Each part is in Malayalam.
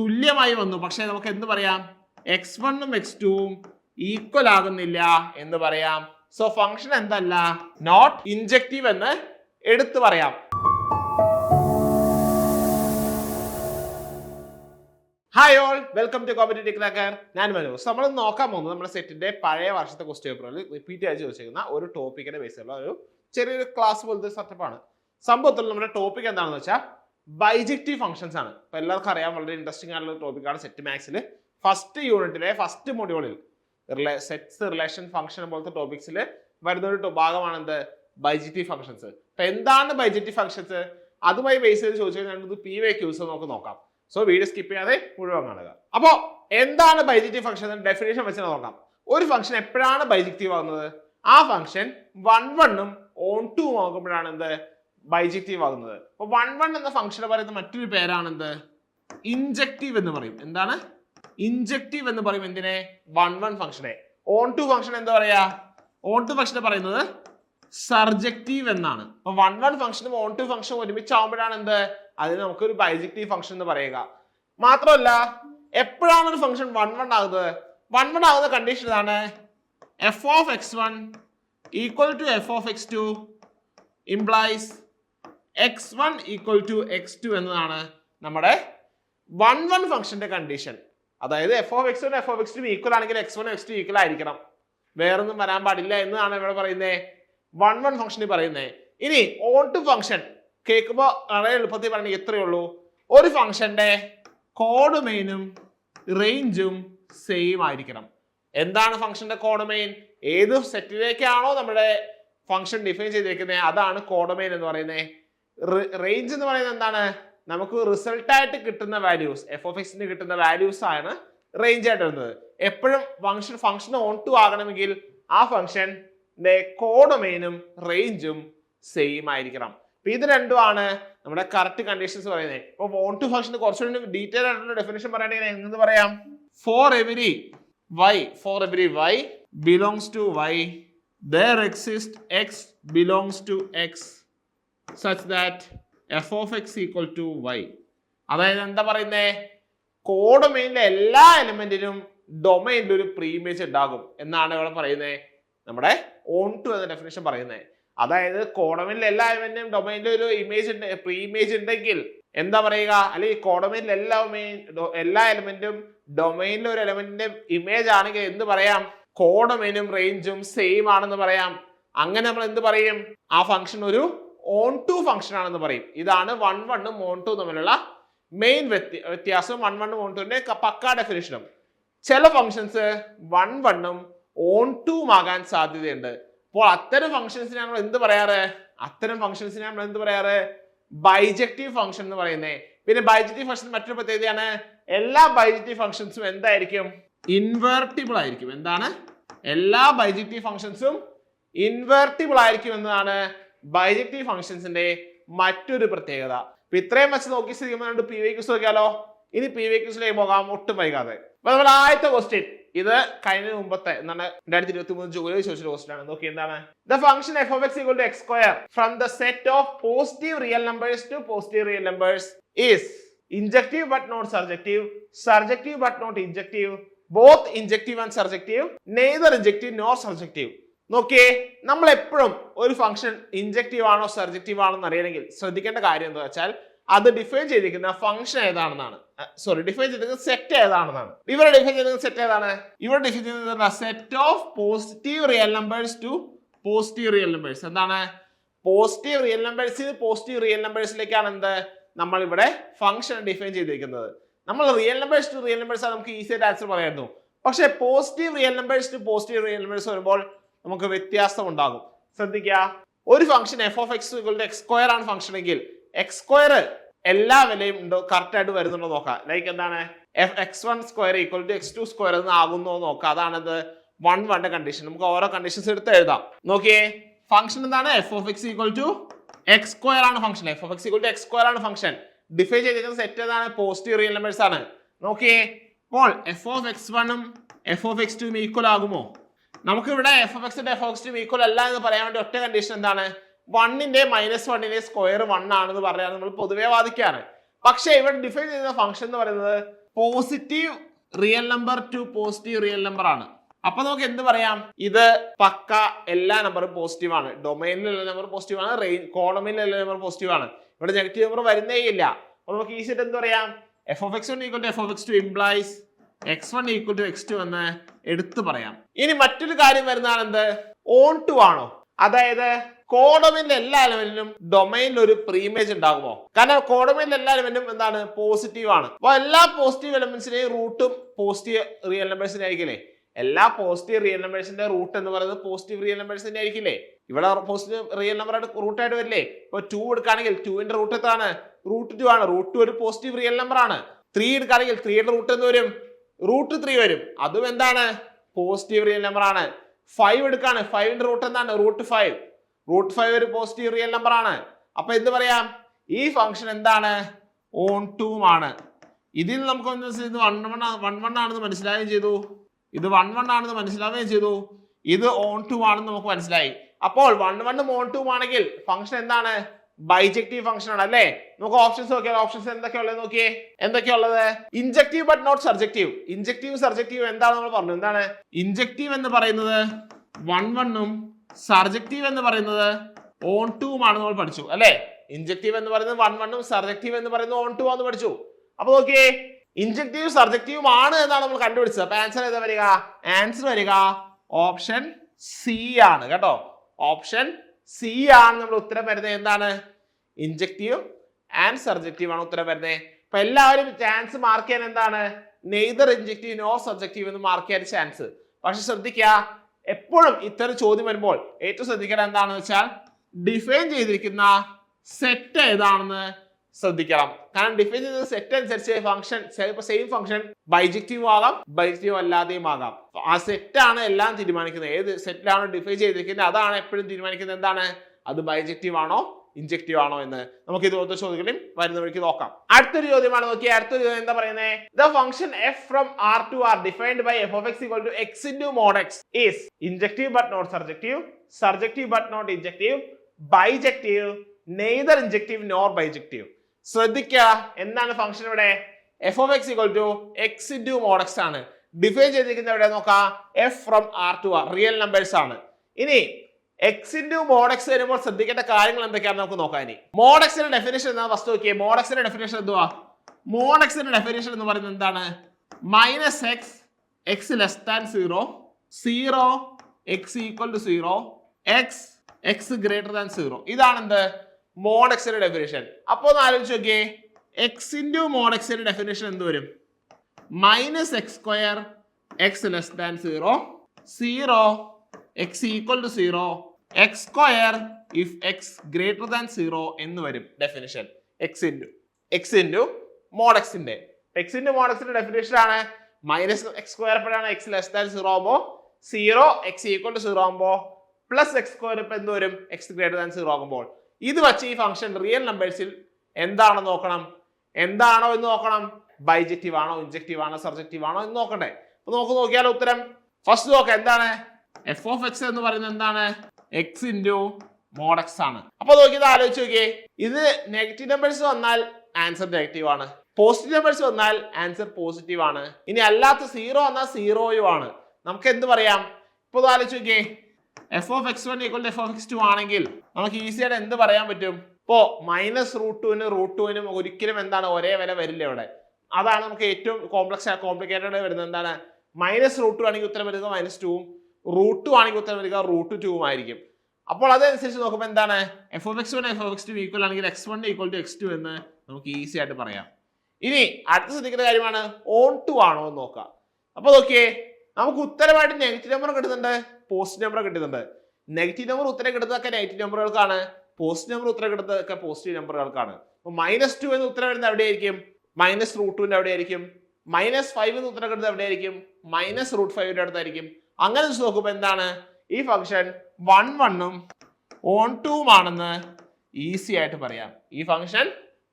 തുല്യമായി വന്നു. പക്ഷേ നമുക്ക് എന്ത് പറയാം? എക്സ് വണ്ണും എക്സ് ടുവും ഈക്വൽ ആകുന്നില്ല എന്ന് പറയാം. സോ ഫംഗ്ഷൻ എന്തല്ല? നോട്ട് ഇൻജക്റ്റീവ് എന്ന് എടുത്തു പറയാം. Hi all welcome to competitive cracker ഞാൻ മനോജ്. നമ്മൾ നോക്കാൻ പോകുന്നത് നമ്മുടെ സെറ്റിന്റെ പഴയ വർഷത്തെ ക്വസ്റ്റ്യൻ പേപ്പറിൽ റിപ്പീറ്റ് ആയി ചോദിച്ചിരിക്കുന്ന ഒരു ടോപ്പിക്കിന്റെ ബേസിലുള്ള ഒരു ചെറിയൊരു ക്ലാസ് പോലത്തെ സെറ്റപ്പാണ് സംഭവത്തിൽ നമ്മുടെ ടോപ്പിക് എന്താണെന്ന് വെച്ചാൽ ബൈജക്റ്റീവ് ഫംഗ്ഷൻസ് ആണ്. ഇപ്പം എല്ലാവർക്കും അറിയാം വളരെ ഇൻട്രസ്റ്റിംഗ് ആയിട്ടുള്ള ടോപ്പിക്കാണ് സെറ്റ് മാത്സിൽ ഫസ്റ്റ് യൂണിറ്റിലെ ഫസ്റ്റ് മൊഡ്യൂളിൽ സെറ്റ്സ് റിലേഷൻ ഫംഗ്ഷൻ പോലത്തെ ടോപ്പിക്സിൽ വരുന്ന ഒരു ടോ- ഭാഗമാണ് എന്ത്? ബൈജക്റ്റീവ് ഫംഗ്ഷൻസ് അപ്പൊ എന്താണ് ബൈജക്റ്റീവ് ഫംഗ്ഷൻസ് അതുമായി ബേസ് ചെയ്ത് ചോദിച്ചു കഴിഞ്ഞാൽ പി വൈ ക്യൂസ് നമുക്ക് നോക്കാം. സോ വീഡിയോ സ്കിപ്പ് ചെയ്യാതെ മുഴുവൻ കാണുക. അപ്പോൾ എന്താണ് ബൈജക്റ്റീവ് ഫംഗ്ഷൻ ഡെഫിനേഷൻ വെച്ച് നോക്കാം. ഒരു ഫംഗ്ഷൻ എപ്പോഴാണ് ബൈജക്റ്റീവ് ആകുന്നത് ആ ഫംഗ്ഷൻ വൺ വണ്ണും ഓൺ ടു ആകുമ്പോഴാണ് എന്ത്? ബൈജക്റ്റീവ് ആകുന്നത്. അപ്പൊ വൺ വൺ എന്ന ഫംഗ്ഷന് പറയുന്ന മറ്റൊരു പേരാണെന്ത്? ഇൻജക്റ്റീവ് എന്ന് പറയും. എന്താണ്? ഇൻജക്റ്റീവ് എന്ന് പറയും എന്തിനെ? വൺ വൺ ഫംഗ്ഷനെ ഓൺ ടു ഫംഗ്ഷൻ എന്താ പറയാ? ഓൺ ടു ഫംഗ്ഷൻ പറയുന്നത് സർജക്റ്റീവ് എന്നാണ്. അപ്പൊ വൺ വൺ ഫംഗ്ഷനും ഓൺ ടു ഫംഗ്ഷനും ഒരുമിച്ചാവുമ്പോഴാണ് എന്ത്? അതിന് നമുക്കൊരു ബൈജക്റ്റീവ് ഫംഗ്ഷൻ എന്ന് പറയുക. മാത്രമല്ല എപ്പോഴാണ് ഒരു ഫംഗ്ഷൻ വൺ വൺ ആകുന്നത്? വൺ വൺ ആകുന്ന കണ്ടീഷൻ ഇതാണ് f of x one equal to f of x two implies x one equal to x two എന്നതാണ് നമ്മുടെ വൺ വൺ ഫംഗ്ഷന്റെ കണ്ടീഷൻ അതായത് f of x f of x two equal ആണെങ്കിൽ x one x two equal ആയിരിക്കണം. വേറൊന്നും വരാൻ പാടില്ല എന്നാണ് ഇവിടെ പറയുന്നത് വൺ വൺ ഫംഗ്ഷനിൽ പറയുന്നത് ഇനി ഓൺ ടു ഫംഗ്ഷൻ കേൾക്കുമ്പോൾ വളരെ എളുപ്പത്തിൽ പറഞ്ഞാൽ എത്രയേ ഉള്ളൂ. ഒരു ഫംഗ്ഷന്റെ കോഡ് മെയിനും റേഞ്ചും സെയിം ആയിരിക്കണം. എന്താണ് ഫംഗ്ഷന്റെ കോഡ് മെയിൻ ഏത് സെറ്റിലേക്കാണോ നമ്മുടെ ഫംഗ്ഷൻ ഡിഫൈൻ ചെയ്തിരിക്കുന്നത് അതാണ് കോഡ് മെയിൻ എന്ന് പറയുന്നത് റേഞ്ച് എന്ന് പറയുന്നത് എന്താണ്? നമുക്ക് റിസൾട്ടായിട്ട് കിട്ടുന്ന വാല്യൂസ് എഫ് ഓഫ് എക്സിന് കിട്ടുന്ന വാല്യൂസ് ആണ് റേഞ്ച് ആയിട്ട് വരുന്നത്. എപ്പോഴും ഫംഗ്ഷൻ ഫംഗ്ഷൻ ഓൺ ടു ആകണമെങ്കിൽ ആ ഫംഗ്ഷന്റെ കോഡൊമൈനും റേഞ്ചും സെയിം ആയിരിക്കണം. അപ്പൊ ഇത് രണ്ടുമാണ് നമ്മുടെ കറക്റ്റ് കണ്ടീഷൻസ് പറയുന്നത്. ഇപ്പൊ ഓൺ ടു ഫംഗ്ഷൻ കുറച്ചുകൂടി ഡീറ്റെയിൽ ആയിട്ടുള്ള ഡെഫിനേഷൻ പറയുകയാണെങ്കിൽ എന്ത് പറയാം? For every y for every y belongs to y there exist x belongs to x such that f of x equal to y അതായത് എന്താ പറയുന്നേ? മെയിനിലെ എല്ലാ എലിമെന്റിനും ഡൊമൈനിൽ ഒരു പ്രീമിയസ് ഉണ്ടാകും. എന്നാണ് ഇവിടെ പറയുന്നത് നമ്മുടെ ഓൺ ടു എന്ന ഡെഫിനേഷൻ പറയുന്നത് അതായത് കോഡൊമൈനിലെ എല്ലാ എലിമെന്റിനും ഡൊമൈനിൽ ഒരു ഇമേജ് ഉണ്ട് പ്രീ ഇമേജ് ഉണ്ടെങ്കിൽ എന്താ പറയുക? അല്ലെങ്കിൽ കോഡമിനിൽ എല്ലാ എല്ലാ എലിമെന്റും ഡൊമൈനിലെ ഒരു എലിമെന്റിന്റെ ഇമേജ് ആണെങ്കിൽ എന്ത് പറയാം? കോഡൊമൈനും റേഞ്ചും സെയിം ആണെന്ന് പറയാം. അങ്ങനെ നമ്മൾ എന്ത് പറയും? ആ ഫംഗ്ഷൻ ഒരു ഓൺ ടു ഫംഗ്ഷൻ ആണെന്ന് പറയും. ഇതാണ് വൺ വണ്ണും ഓൺ ടു തമ്മിലുള്ള മെയിൻ വ്യത്യാസം. വൺ വണ്ണും ഓൺ ടുവിന്റെ പക്കാ ഡെഫിനേഷനും ചില ഫംഗ്ഷൻസ് വൺ വണ്ണും ഓൺ ടൂം ആകാൻ സാധ്യതയുണ്ട്. അപ്പോൾ അത്തരം ഫംഗ്ഷൻസിനെ നമ്മൾ എന്ത് പറയാറ്? അത്തരം ഫംഗ്ഷൻസിനെ നമ്മൾ എന്ത് പറയാറ്? ബൈജക്റ്റീവ് ഫംഗ്ഷൻ എന്ന് പറയുന്നത് പിന്നെ ബൈജക്റ്റീവ് ഫംഗ്ഷൻ മറ്റൊരു പ്രത്യേകതയാണ്. എല്ലാ ബൈജക്റ്റീവ് ഫംഗ്ഷൻസും എന്തായിരിക്കും? ഇൻവേർട്ടിബിൾ ആയിരിക്കും. എന്താണ്? എല്ലാ ബൈജക്റ്റീവ് ഫംഗ്ഷൻസും ഇൻവേർട്ടിബിൾ ആയിരിക്കും എന്നതാണ്. ബൈജക്റ്റീവ് ഫംഗ്ഷൻസിന്റെ മറ്റൊരു പ്രത്യേകത. അപ്പൊ ഇത്രയും വെച്ച് നോക്കി സ്ഥിതി സ്ഥിതിക്കുമ്പോൾ പി വൈ ക്യൂസ് നോക്കിയാലോ? ഇനി പി വൈ ക്യൂസിലേക്ക് പോകാം ഒട്ടും വൈകാതെ. അപ്പൊ നമ്മുടെ ആദ്യത്തെ ക്വസ്റ്റ്യൻ ഇത് കഴിഞ്ഞ മുമ്പത്തെ എന്താണ്? രണ്ടായിരത്തി ഇരുപത്തി മൂന്ന് ജൂലൈ ചോദിച്ച ക്വസ്റ്റ്യൻ ആണ്. നോക്കി എന്താണ്? The function f of x equal to x square from the set of positive real numbers to positive real numbers is injective but not surjective surjective but not injective both injective and surjective neither injective nor surjective നോക്കിയേ നമ്മൾ എപ്പോഴും ഒരു ഫംഗ്ഷൻ ഇൻജക്റ്റീവ് ആണോ സർജക്റ്റീവ് ആണോ എന്ന് അറിയണമെങ്കിൽ ശ്രദ്ധിക്കേണ്ട കാര്യം എന്താ വെച്ചാൽ അത് ഡിഫൈൻ ചെയ്തിരിക്കുന്ന ഫംഗ്ഷൻ ഏതാണെന്നാണ്. സോറി ഡിഫൈൻ ചെയ്തിരിക്കുന്ന സെറ്റ് ഏതാണെന്നാണ്. ഇവിടെ ഡിഫൈൻ ചെയ്തിരിക്കുന്ന സെറ്റ് ഏതാണ്? ഇവിടെ ഡിഫൈൻ ചെയ്തിരിക്കുന്ന set of positive real numbers to positive real numbers എന്താണ്? Positive real numbers positive real നമ്പേഴ്സിലേക്കാണ് എന്ത്? നമ്മൾ ഇവിടെ ഫംഗ്ഷൻ ഡിഫൈൻ ചെയ്തിരിക്കുന്നത്. നമ്മൾ real numbers to real numbers നമുക്ക് ഈസി ആയിട്ട് ആൻസർ പറയായിരുന്നു. പക്ഷേ positive real numbers to positive real numbers വരുമ്പോൾ നമുക്ക് വ്യത്യാസം ഉണ്ടാകും ശ്രദ്ധിക്കുക ഒരു function f of x x square ആണ് ഫംഗ്ഷൻ എങ്കിൽ എക്സ് സ്ക്വയർ എല്ലാ വിലയും ഉണ്ടോ? കറക്റ്റ് ആയിട്ട് വരുന്നുണ്ടോ നോക്കാം. ലൈക്ക് എന്താണ്? F x one square equal to x two square എന്ന് ആകുന്നോ നോക്കാം. അതാണത് വൺ വണ്ടെ കണ്ടീഷൻ നമുക്ക് ഓരോ കണ്ടീഷൻസ് എടുത്ത് എഴുതാം. നോക്കിയേ. ഫംഗ്ഷൻ എന്താണ്? F of x equal to x square ആണ് function f of x equal to x square ആണ് ഫംഗ്ഷൻ ഡിഫൈൻ ചെയ്തിരിക്കുന്ന സെറ്റ് ഏതാണ്? പോസിറ്റീവ് റിയൽ നമ്പേഴ്സ് ആണ്. നോക്കിയേ. അപ്പോൾ എഫ് ഓഫ് എക്സ് വണ്ണും f of x two equal ആകുമോ? നമുക്ക് ഇവിടെ എഫ് എഫ് എക്സിന്റെ എഫ് എക്സ് ഈക്വൽ അല്ല എന്ന് പറയാൻ വേണ്ടി ഒറ്റ കണ്ടീഷൻ എന്താണ്? വണ്ണിന്റെ മൈനസ് വണ്ണിന്റെ സ്ക്വയർ വൺ ആണെന്ന് പറയാൻ നമ്മൾ പൊതുവേ വാദിക്കാറ്. പക്ഷേ ഇവിടെ ഡിഫൈൻ ചെയ്യുന്ന ഫംഗ്ഷൻ എന്ന് പറയുന്നത് positive real number to positive real number ആണ്. അപ്പൊ നമുക്ക് എന്ത് പറയാം? ഇത് പക്ക എല്ലാ നമ്പറും പോസിറ്റീവ് ആണ്. ഡൊമൈനിൽ എല്ലാ നമ്പർ പോസിറ്റീവ് ആണ്. റെയിൻ കോളമിൽ എല്ലാ നമ്പർ പോസിറ്റീവ് ആണ്. ഇവിടെ നെഗറ്റീവ് നമ്പർ വരുന്നേ ഇല്ല. അപ്പൊ നമുക്ക് ഈ സെറ്റ് എന്ത് പറയാം? F of x equal to f of x two implies x one equal to x two എന്ന് എടുത്തു പറയാം. ഇനി മറ്റൊരു കാര്യം വരുന്നതാണ് എന്ത്? ഓൺ ടു ആണോ? അതായത് കോഡമിന്റെ എല്ലാ എലമെന്റിനും ഡൊമൈനിൽ ഒരു പ്രീമേജ് ഉണ്ടാകുമോ? കാരണം കോഡമിന്റെ എല്ലാ എലമെന്റും എന്താണ്? പോസിറ്റീവ് ആണ്. അപ്പൊ എല്ലാ പോസിറ്റീവ് എലമെന്റ്സിനെയും റൂട്ടും പോസിറ്റീവ് റിയൽ നമ്പേഴ്സിനെ ആയിരിക്കില്ലേ? എല്ലാ പോസിറ്റീവ് റിയൽ നമ്പേഴ്സിന്റെ റൂട്ട് എന്ന് പറയുന്നത് പോസിറ്റീവ് റിയൽ നമ്പേഴ്സ് തന്നെ ആയിരിക്കില്ലേ? ഇവിടെ പോസിറ്റീവ് റിയൽ നമ്പർ ആയിട്ട് റൂട്ട് ആയിട്ട് വരില്ലേ? ഇപ്പൊ ടു എടുക്കുകയാണെങ്കിൽ ടുവിന്റെ റൂട്ട് എത്താണ് റൂട്ട് ടു ആണ്. റൂട്ട് ടു ഒരു പോസിറ്റീവ് റിയൽ നമ്പർ ആണ്. ത്രീ എടുക്കുകയാണെങ്കിൽ ത്രീയുടെ റൂട്ട് എന്ന് വരും. റൂട്ട് ത്രീ വരും. അതും എന്താണ്? പോസിറ്റീവ് റിയൽ നമ്പർ ആണ്. ഫൈവ് എടുക്കാണ്. ഫൈവിന്റെ റൂട്ട് എന്താണ്? റൂട്ട് ഫൈവ് റൂട്ട് ഫൈവ് ഒരു പോസിറ്റീവ് റിയൽ നമ്പർ ആണ്. അപ്പൊ എന്ത് പറയാം? ഈ ഫംഗ്ഷൻ എന്താണ്? ഓൺ ടു ആണ്. ഇതിൽ നമുക്ക് ഇത് വൺ വൺ വൺ വൺ ആണെന്ന് മനസ്സിലാവുകയും ചെയ്തു. ഇത് വൺ വൺ ആണെന്ന് മനസ്സിലാവുകയും ചെയ്തു. ഇത് ഓൺ ടു ആണെന്ന് നമുക്ക് മനസ്സിലായി. അപ്പോൾ വൺ വണ്ണും ഓൺ ടു ആണെങ്കിൽ ഫംഗ്ഷൻ എന്താണ്? ബൈജക്റ്റീവ് ഫംഗ്ഷൻ ആണ് അല്ലേ? നമുക്ക് ഓപ്ഷൻസ് നോക്കിയാൽ ഓപ്ഷൻസ് എന്തൊക്കെയാ ഉള്ളത് നോക്കിയേ? എന്തൊക്കെയാ ഉള്ളത് injective but not surjective injective surjective എന്താണ് നമ്മൾ പറഞ്ഞു എന്താണ്? ഇൻജക്റ്റീവ് എന്ന് പറയുന്നത് വൺ വണ്ണും സർജക്റ്റീവ് എന്ന് പറയുന്നത് ഓൺ ആണ് നമ്മൾ പഠിച്ചു അല്ലേ? ഇൻജക്റ്റീവ് എന്ന് പറയുന്നത് വൺ വണ്ണും സർജക്റ്റീവ് എന്ന് പറയുന്നത് ഓൺ ടു ആണെന്ന് പഠിച്ചു. അപ്പൊ നോക്കിയേ ഇൻജക്റ്റീവ് സർജക്റ്റീവും ആണ് എന്നാണ് നമ്മൾ കണ്ടുപിടിച്ചത്. അപ്പൊ ആൻസർ ഏതാ വരിക? ആൻസർ വരിക ഓപ്ഷൻ സി ആണ് കേട്ടോ? ഓപ്ഷൻ സി ആണ് നമ്മൾ ഉത്തരം വരുന്നത്. എന്താണ്? ഇൻജക്റ്റീവ് ആൻഡ് സർജക്റ്റീവ് ആണ് ഉത്തരം വരുന്നത്. അപ്പൊ എല്ലാവരും ചാൻസ് മാർക്ക് ചെയ്യാൻ എന്താണ്? നെയ്തർ ഇൻജക്റ്റീവ് നോ സബ്ജക്റ്റീവ് എന്ന് മാർക്ക് ചെയ്യാൻ ചാൻസ് പക്ഷെ ശ്രദ്ധിക്കുക എപ്പോഴും ഇത്തരം ചോദ്യം വരുമ്പോൾ ഏറ്റവും ശ്രദ്ധിക്കേണ്ടത് എന്താണെന്ന് വെച്ചാൽ ഡിഫൈൻ ചെയ്തിരിക്കുന്ന സെറ്റ് ഏതാണെന്ന് ശ്രദ്ധിക്കണം. കാരണം ഡിഫൈൻ ചെയ്ത സെറ്റ് അനുസരിച്ച് ഫംഗ്ഷൻ ചിലപ്പോൾ സെയിം ഫംഗ്ഷൻ ബൈജക്റ്റീവ് ആകാം ബൈജക്റ്റീവ് അല്ലാതെയും ആകാം. ആ സെറ്റാണ് എല്ലാം തീരുമാനിക്കുന്നത്. ഏത് സെറ്റിലാണോ ഡിഫൈൻ ചെയ്തിരിക്കുന്നത്? അതാണ് എപ്പോഴും തീരുമാനിക്കുന്നത്. എന്താണ്? അത് ബൈജക്റ്റീവ് ആണോ ഇൻജക്റ്റീവ് ആണോ എന്ന്. നമുക്ക് ഇതുപോലത്തെ ചോദ്യങ്ങളും വരുന്ന വഴിക്ക് നോക്കാം. അടുത്തൊരു ചോദ്യമാണ് നോക്കി അടുത്തൊരു ചോദ്യം എന്താ പറയുന്നത് the function f from R to R defined by f of x equal to x into mod x is injective but not surjective surjective but not injective bijective neither injective nor bijective ശ്രദ്ധിക്കുക എന്താണ് ഫംഗ്ഷൻ ഇവിടെ? F of x equal to x into mod x ആണ്. ഡിഫൈൻ ചെയ്തിരിക്കുന്നത് എവിടെ നോക്കാം? F from R to R real numbers ആണ്. ഇനി എക്സ് ഇന്റു മോഡെക്സ് വരുമ്പോൾ ശ്രദ്ധിക്കേണ്ട കാര്യങ്ങൾ എന്തൊക്കെയാണെന്ന് നമുക്ക് നോക്കാം ഇനി. മോഡെക്സിന്റെ ഡെഫിനേഷൻ എന്താ ഫസ്റ്റ് നോക്കിയേ. മോഡെക്സിന്റെ ഡെഫിനേഷൻ എന്തുവാ? മോഡെക്സിന്റെ ഡെഫിനേഷൻ എന്ന് പറയുന്നത് എന്താണ്? Minus x x less than zero zero x equal to zero x x greater than zero ഇതാണ് എന്ത് മോഡെക്സിന്റെ ഡെഫിനേഷൻ അപ്പോൾ ഒന്ന് ആലോചിച്ച് നോക്കിയേ. എക്സ് ഇന്റു മോഡെക്സിന്റെ ഡെഫിനേഷൻ എന്ത് വരും? Minus x square x less than zero zero x equal to zero x square if x greater than zero എന്ന് വരും definition x into x into mod എക്സിന്റെ എക്സ് ഇന്റു മോഡെക്സിന്റെ ഡെഫിനേഷൻ ആണ്. മൈനസ് എക്സ് സ്ക്വയർ എപ്പോഴാണ് എക്സ് ലെസ് ദാൻ സീറോ ആകുമ്പോൾ zero x equal to zero ആകുമ്പോൾ പ്ലസ് എക്സ് സ്ക്വയർ ഇപ്പം എന്ത് വരും? എക്സ് ഗ്രേറ്റർ ദാൻ സീറോ ആകുമ്പോൾ. ഇത് വച്ച് ഈ ഫംഗ്ഷൻ റിയൽ നമ്പേഴ്സിൽ എന്താണെന്ന് നോക്കണം എന്താണോ എന്ന് നോക്കണം. ബൈജക്റ്റീവ് ആണോ ഇൻജക്റ്റീവ് ആണോ സർജക്റ്റീവ് ആണോ എന്ന് നോക്കണ്ടേ. അപ്പൊ നമുക്ക് നോക്കിയാലോ ഉത്തരം. ഫസ്റ്റ് നോക്കാം എന്താണ്? എഫ് ഓഫ് എക്സ് എന്ന് പറയുന്നത് എന്താണ്? എക്സ് ഇന്റു മോഡ് എക്സ് ആണ്. അപ്പൊ നോക്കിയത് ആലോചിച്ച് നോക്കിയേ. ഇത് നെഗറ്റീവ് നമ്പേഴ്സ് വന്നാൽ ആൻസർ നെഗറ്റീവ് ആണ്. പോസിറ്റീവ് നമ്പേഴ്സ് വന്നാൽ ആൻസർ പോസിറ്റീവ് ആണ്. ഇനി അല്ലാത്ത സീറോ വന്നാൽ സീറോയും ആണ്. നമുക്ക് എന്ത് പറയാം? ഇപ്പൊ ആലോചിച്ച് നോക്കിയേ. F of x one equal f of x two ആണെങ്കിൽ നമുക്ക് ഈസി ആയിട്ട് എന്ത് പറയാൻ പറ്റും? ഇപ്പോ മൈനസ് റൂട്ട് ടുവിനും റൂട്ട് ടുവിനും ഒരിക്കലും എന്താണ് ഒരേ വില വരില്ല ഇവിടെ. അതാണ് നമുക്ക് ഏറ്റവും കോംപ്ലക്സ് കോംപ്ലിക്കേറ്റഡ് വരുന്നത്. എന്താണ്? മൈനസ് റൂട്ട് ടു ആണെങ്കിൽ ഉത്തരം വരുന്നത് മൈനസ് ടുവും റൂട്ട് ടു ആണെങ്കിൽ ഉത്തരം വരിക റൂട്ട് ടുവും ആയിരിക്കും. അപ്പോൾ അതനുസരിച്ച് നോക്കുമ്പോൾ എന്താണ്? F of x one f of x two equal ആണെങ്കിൽ x one equal to x two എന്ന് നമുക്ക് ഈസി ആയിട്ട് പറയാം. ഇനി അടുത്ത ശ്രദ്ധിക്കുന്ന കാര്യമാണ് ഓൺ ടു ആണോ എന്ന് നോക്കാം. അപ്പോൾ നോക്കിയേ നമുക്ക് ഉത്തരമായിട്ട് നെഗറ്റീവ് നമ്പർ കിട്ടുന്നുണ്ട്. പോസിറ്റീവ് നമ്പർ കിട്ടുന്നുണ്ട്. നെഗറ്റീവ് നമ്പർ ഉത്തരം കിട്ടുന്നതൊക്കെ നെഗറ്റീവ് നമ്പറുകൾക്കാണ് പോസിറ്റീവ് നമ്പർ ഉത്തരം കിട്ടുന്നതൊക്കെ പോസിറ്റീവ് നമ്പറുകൾക്കാണ് അപ്പോൾ മൈനസ് ടു എന്ന് ഉത്തരം വരുന്നത് എവിടെയായിരിക്കും? മൈനസ് റൂട്ട് ടുവിന്റെ എവിടെയായിരിക്കും മൈനസ് ഫൈവ് എന്ന് ഉത്തരം കിട്ടുന്നത് എവിടെയായിരിക്കും? മൈനസ് റൂട്ട് ഫൈവിന്റെ അടുത്തായിരിക്കും. അങ്ങനെ വെച്ച് നോക്കുമ്പോൾ എന്താണ്? ഈ ഫംഗ്ഷൻ വൺ വണ്ണും ഓൺ ടൂമാണെന്ന് ഈസി ആയിട്ട് പറയാം. ഈ ഫംഗ്ഷൻ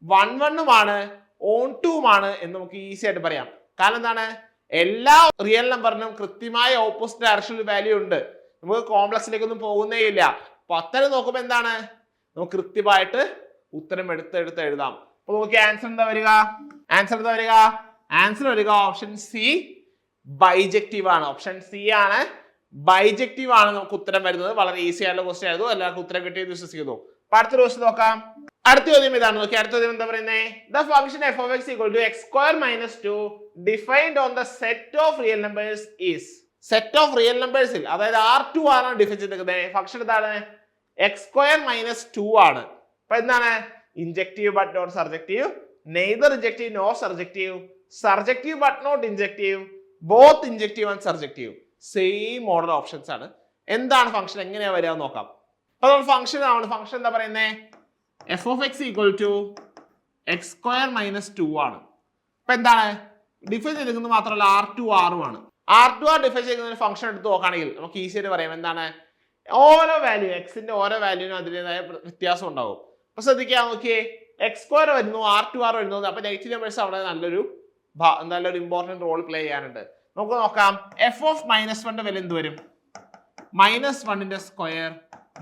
വൺ വണ്ണുമാണ് ഓൺ ടൂമാണ് എന്ന് നമുക്ക് ഈസി ആയിട്ട് പറയാം. കാരണം എന്താണ്? എല്ലാ റിയൽ നമ്പറിനും കൃത്യമായ ഓപ്പോസിറ്റ് ഡയറക്ഷനിൽ വാല്യൂ ഉണ്ട്. നമുക്ക് കോംപ്ലക്സിലേക്കൊന്നും പോകുന്നേ ഇല്ല. അത്തരം നോക്കുമ്പോൾ എന്താണ്? നമുക്ക് കൃത്യമായിട്ട് ഉത്തരം എടുത്ത് എടുത്ത് എഴുതാം. അപ്പൊ നോക്കി ആൻസർ എന്താ വരിക? ആൻസർ എന്താ വരിക? ആൻസർ വരിക ഓപ്ഷൻ സി ബൈജക്റ്റീവ് ആണ്. ഓപ്ഷൻ സി ആണ് ബൈജക്റ്റീവ് ആണ് നമുക്ക് ഉത്തരം വരുന്നത്. വളരെ ഈസി ആയിട്ടുള്ള ക്വസ്റ്റ്യൻ ആയിരുന്നു. എല്ലാവർക്കും ഉത്തരം കിട്ടിയെന്ന് വിശ്വസിക്കുന്നു. അപ്പൊ അടുത്ത ദിവസം നോക്കാം. അടുത്ത ചോദ്യം ഇതാണ്. നോക്കി അടുത്ത ചോദ്യം എന്താ പറയുന്നത് the function f of x equal to x square minus two defined on the set of real numbers is set of real നമ്പേഴ്സിൽ അതായത് ആർ ടു ആണ് ഡിഫൈൻ ചെയ്തിരിക്കുന്നത്. ഫംഗ്ഷൻ എന്താണ്? എക്സ് സ്ക്വയർ മൈനസ് ടു ആണ്. അപ്പൊ എന്താണ്? Injective but not surjective neither injective no surjective surjective but not injective both injective and surjective same model options ആണ്. എന്താണ് ഫംഗ്ഷൻ എങ്ങനെയാ വരിക നോക്കാം. അപ്പൊ നമ്മൾ ഫംഗ്ഷൻ ആണ് ഫംഗ്ഷൻ എന്താ പറയുന്നത് f of x equal to x square minus two ആണ്. ഇപ്പൊ എന്താണ്? ഡിഫൈൻ ചെയ്തിരിക്കുന്നത് മാത്രമല്ല ആർ ടു ആറും ആണ്. ആർ ടു ആർ ഡിഫൈൻ ചെയ്യുന്ന ഒരു ഫംഗ്ഷൻ എടുത്ത് നോക്കുകയാണെങ്കിൽ നമുക്ക് ഈസി ആയിട്ട് പറയാം എന്താണ്? ഓരോ വാല്യൂ എക്സിന്റെ ഓരോ വാല്യൂവിനും അതിന്റെതായ വ്യത്യാസം ഉണ്ടാവും. അപ്പൊ ശ്രദ്ധിക്കാം നോക്കിയേ. എക്സ് സ്ക്വയർ വരുന്നു ആർ ടു ആർ വരുന്നു. അപ്പൊ നെഗറ്റീവ് നമ്പേഴ്സ് അവിടെ നല്ലൊരു നല്ലൊരു ഇമ്പോർട്ടന്റ് റോൾ പ്ലേ ചെയ്യാനുണ്ട്. നമുക്ക് നോക്കാം. എഫ് ഓഫ് മൈനസ് വണ്ണിന്റെ വില എന്ത് വരും? മൈനസ് വണ്ണിന്റെ square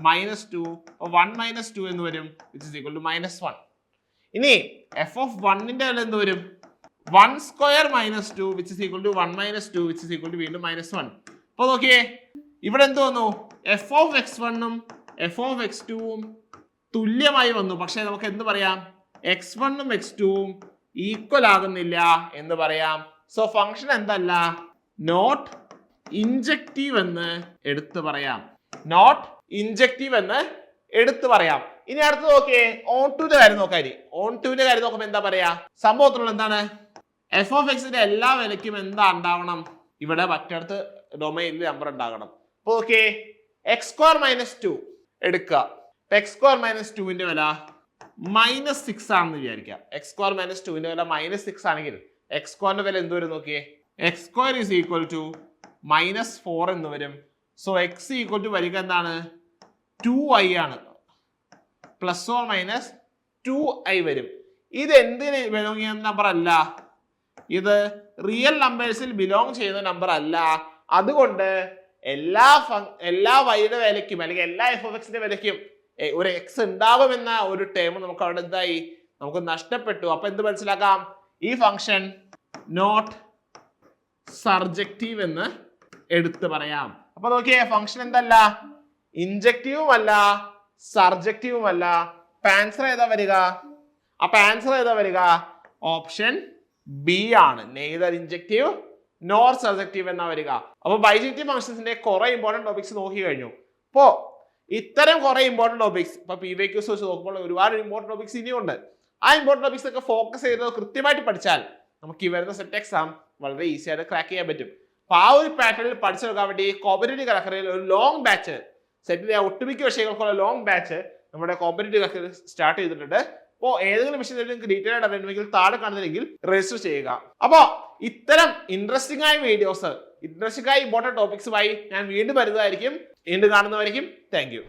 minus two one minus two എന്ന് വരും. Which is equal to minus one ഇനി എഫ് ഓഫ് വണ്ണിന്റെ വില എന്ത് വരും? One square minus two which is equal to one minus two which is equal to വീണ്ടും മൈനസ് വൺ അപ്പൊ നോക്കിയേ ഇവിടെ എന്ത് വന്നു? എഫ് ഓഫ് എക്സ് വണ്ണും എഫ് ഓഫ് എക്സ് ടുവും തുല്യമായി വന്നു. പക്ഷേ നമുക്ക് എന്ത് പറയാം? എക്സ് വണ്ണും എക്സ് ടുവും ഈക്വൽ ആകുന്നില്ല എന്ന് പറയാം. സോ ഫംഗ്ഷൻ എന്തല്ല? നോട്ട് ഇൻജക്റ്റീവ് എന്ന് എടുത്തു പറയാം. നോട്ട് ഇൻജക്റ്റീവ് എന്ന് എടുത്തു പറയാം. ഇനി അടുത്ത് നോക്കിയേ ഓൺ ടുവിന്റെ കാര്യം നോക്കാരി ഓൺ ടുവിന്റെ കാര്യം നോക്കുമ്പോൾ എന്താ പറയാ? സംഭവത്തിലുള്ള എന്താണ്? എഫ് ഓഫ് എക്സിന്റെ എല്ലാ വിലയ്ക്കും എന്താ ഉണ്ടാവണം? ഇവിടെ മറ്റടുത്ത് ഡൊമൈനിൽ നമ്പർ ഉണ്ടാകണം. അപ്പൊ okay x square minus two എടുക്കുക. എക്സ് സ്ക്വയർ മൈനസ് ടുവിന്റെ വില മൈനസ് സിക്സ് ആണെന്ന് വിചാരിക്കാം എക്സ് സ്ക്വയർ മൈനസ് ടുവിന്റെ വില മൈനസ് സിക്സ് ആണെങ്കിൽ എക്സ് സ്ക്വയറിന്റെ വില എന്ത് വരും നോക്കിയേ? X square is equal to minus four എന്ന് വരും. സോ എക്സ് ഈക്വൽ ടു വരിക എന്താണ്? ടു ഐ ആണ്. Plus or minus two i വരും. ഇത് എന്തിന് ബിലോങ് ചെയ്യുന്ന നമ്പർ അല്ല? ഇത് റിയൽ നമ്പേഴ്സിൽ ബിലോങ് ചെയ്യുന്ന നമ്പർ അല്ല. അതുകൊണ്ട് എല്ലാ എല്ലാ വൈയുടെ വിലയ്ക്കും അല്ലെങ്കിൽ എല്ലാ എഫ് ഓഫ് എക്സിന്റെ വിലയ്ക്കും ഒരു എക്സ് ഉണ്ടാവുമെന്ന ഒരു ടേം നമുക്ക് അവിടെ എന്തായി? നമുക്ക് നഷ്ടപ്പെട്ടു. അപ്പൊ എന്ത് മനസ്സിലാക്കാം? ഈ ഫംഗ്ഷൻ നോട്ട് സർജക്റ്റീവ് എന്ന് എടുത്തു പറയാം. അപ്പൊ നോക്കിയേ ഫംഗ്ഷൻ എന്തല്ല? ഇൻജക്റ്റീവും അല്ല സർജക്റ്റീവും അല്ല. ആൻസർ ഏതാ വരിക? അപ്പൊ ആൻസർ ഏതാ വരിക? ഓപ്ഷൻ ബി ആണ്. നെയ്തർ ഇൻജക്റ്റീവ് നോർ സർജക്റ്റീവ് എന്നാ വരിക. അപ്പൊ ബൈജക്റ്റീവ് ഫംഗ്ഷൻസിന്റെ കുറെ ഇമ്പോർട്ടന്റ് ടോപ്പിക്സ് നോക്കി കഴിഞ്ഞു. അപ്പോ ഇത്തരം കുറെ ഇമ്പോർട്ടന്റ് ടോപ്പിക്സ് ഇപ്പൊ പി വൈ ക്യൂസ് വെച്ച് നോക്കുമ്പോൾ ഒരുപാട് ഇമ്പോർട്ടന്റ് ടോപ്പിക്സ് ഇനിയുണ്ട്. ആ ഇമ്പോർട്ടന്റ് ടോപ്പിക്സ് ഒക്കെ ഫോക്കസ് ചെയ്ത് കൃത്യമായിട്ട് പഠിച്ചാൽ നമുക്ക് ഈ വരുന്ന സെറ്റ് എക്സാം വളരെ ഈസി ആയിട്ട് ക്രാക്ക് ചെയ്യാൻ പറ്റും. അപ്പൊ ആ ഒരു പാറ്റേണിൽ പഠിച്ചെടുക്കാൻ വേണ്ടി കോമ്പറ്റേറ്റീവ് കലക്കറിയിൽ ഒരു ലോങ് ബാച്ച് സെറ്റിലെ ഒട്ടുമിക്ക വിഷയങ്ങൾക്കുള്ള ലോങ് ബാച്ച് നമ്മുടെ കോമ്പറ്റേറ്റീവ് കലക്കറിൽ സ്റ്റാർട്ട് ചെയ്തിട്ടുണ്ട്. അപ്പോൾ ഏതെങ്കിലും വിഷയത്തിൽ നിങ്ങൾക്ക് ഡീറ്റെയിൽ ആയിട്ട് അറിയണമെങ്കിൽ താഴെ കാണുന്നില്ലെങ്കിൽ രജിസ്റ്റർ ചെയ്യുക. അപ്പോൾ ഇത്തരം ഇൻട്രസ്റ്റിംഗ് ആയ വീഡിയോസ് ഇൻട്രസ്റ്റിംഗ് ആയ ഇമ്പോർട്ടന്റ് ടോപ്പിക്സുമായി ഞാൻ വീണ്ടും വരുന്നതായിരിക്കും. വീണ്ടും കാണുന്നതായിരിക്കും താങ്ക്